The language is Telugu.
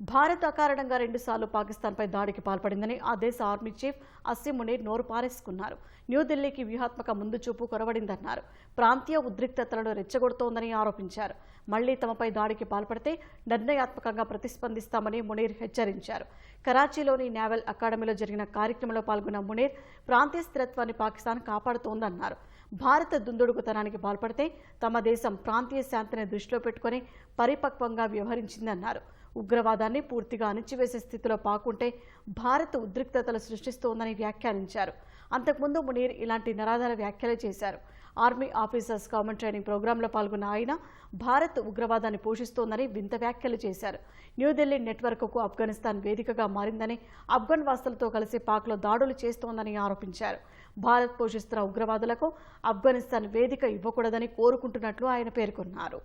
భారత్ అకారణంగా రెండుసార్లు పాకిస్తాన్పై దాడికి పాల్పడిందని ఆ దేశ ఆర్మీ చీఫ్ అస్సిం మునీర్ నోరు పారేసుకున్నారు. న్యూఢిల్లీకి వ్యూహాత్మక ముందు చూపు కొరవడిందన్నారు. ప్రాంతీయ ఉద్రిక్తతలను రెచ్చగొడుతోందని ఆరోపించారు. మళ్ళీ తమపై దాడికి పాల్పడితే నిర్ణయాత్మకంగా ప్రతిస్పందిస్తామని మునీర్ హెచ్చరించారు. కరాచీలోని నేవల్ అకాడమీలో జరిగిన కార్యక్రమంలో పాల్గొన్న మునీర్ ప్రాంతీయ స్థిరత్వాన్ని పాకిస్తాన్ కాపాడుతోందన్నారు. భారత దుందుడుగుతనానికి పాల్పడితే తమ దేశం ప్రాంతీయ శాంతిని దృష్టిలో పెట్టుకుని పరిపక్వంగా వ్యవహరించిందన్నారు. ఉగ్రవాదాన్ని పూర్తిగా అణిచివేసే స్థితిలో పాకుంటే భారత్ ఉద్రిక్తతలు సృష్టిస్తోందని వ్యాఖ్యానించారు. అంతకుముందు మునీర్ ఇలాంటి నరాధార వ్యాఖ్యలు చేశారు. ఆర్మీ ఆఫీసర్స్ కామన్ ట్రైనింగ్ ప్రోగ్రాంలో పాల్గొన్న ఆయన భారత్ ఉగ్రవాదాన్ని పోషిస్తోందని వింత వ్యాఖ్యలు చేశారు. న్యూఢిల్లీ నెట్వర్క్కు ఆఫ్ఘనిస్తాన్ వేదికగా మారిందని ఆఫ్ఘన్ వాస్తులతో కలిసి పాక్లో దాడులు చేస్తోందని ఆరోపించారు. భారత్ పోషిస్తున్న ఉగ్రవాదులకు ఆఫ్ఘనిస్తాన్ వేదిక ఇవ్వకూడదని కోరుకుంటున్నట్లు ఆయన పేర్కొన్నారు.